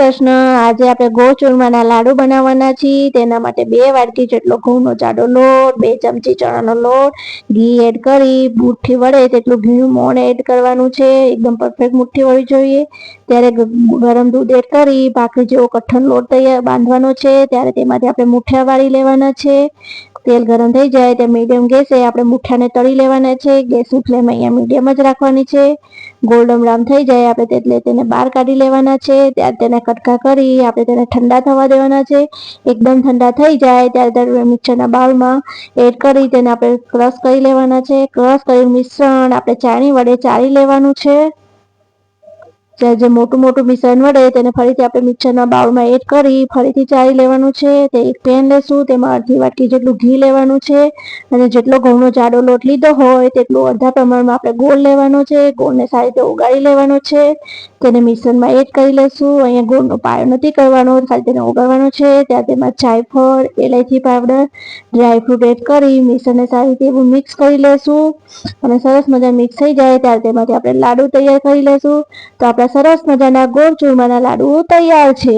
કૃષ્ણ, આજે આપણે ગોળ ચૂરમાના લાડુ બનાવવાના છીએ. તેના માટે બે વાટકી જેટલો ઘઉંનો જાડો લોટ, બે ચમચી ચણાનો લોટ, ઘી એડ કરી, મુઠ્ઠી વડે તેટલું ઘીનું મોણ એડ કરવાનું છે. એકદમ પરફેક્ટ મુઠ્ઠી વળી જોઈએ. ત્યારે ગરમ દૂધ એડ કરી, ભાખરી જેવો કઠણ લોટ તૈયાર, બાંધવાનો છે. ત્યારે તેમાંથી આપણે મુઠ્ઠા વાળી લેવાના છે. તેલ ગરમ થઈ જાય તે મીડિયમ ગેસે આપણે મુઠ્ઠાને તળી લેવાના છે. ગેસની ફ્લેમ અહીંયા મીડિયમ જ રાખવાની છે. ગોલ્ડન બ્રાઉન થઈ જાય આપણે એટલે તેને બહાર કાઢી લેવાના છે. ત્યારે તેને કટકા કરી આપણે તેને ઠંડા થવા દેવાના છે. એકદમ ઠંડા થઈ જાય ત્યારે મિક્સરના બાઉલમાં એડ કરી તેને આપણે ક્રશ કરી લેવાના છે. ક્રશ કરી મિશ્રણ આપણે ચાણી વડે ચાળી લેવાનું છે. જે મોટું મોટું મિશ્રણ વડે તેને ફરીથી આપણે મિક્સરના બાઉલમાં એડ કરી ફરીથી ચાળી લેવાનું છે. તે એક પેન લેશું, તેમાં અડધી વાટકી જેટલું ઘી લેવાનું છે અને જેટલો ઘઉંનો જાડો લોટ લીધો હોય તેટલું અડધા પ્રમાણમાં આપણે ગોળ લેવાનો છે. ગોળને સારી રીતે ઓગાળી લેવાનો છે. તેને મિશ્રણમાં એડ કરી લેશું. અહીંયા ગોળનો પાયો નથી કરવાનો, ખાલી તેને ઓગાળવાનો છે. ત્યાં તેમાં જાયફળ, એલાયચી પાવડર, ડ્રાયફ્રૂટ એડ કરી મિશ્રણને સારી રીતે મિક્સ કરી લેશું અને સરસ મજા મિક્સ થઈ જાય, ત્યારે તેમાંથી આપણે લાડુ તૈયાર કરી લેશું. તો આપણા સરસ મજાના ગોળ ચૂરમાના લાડુ તૈયાર છે.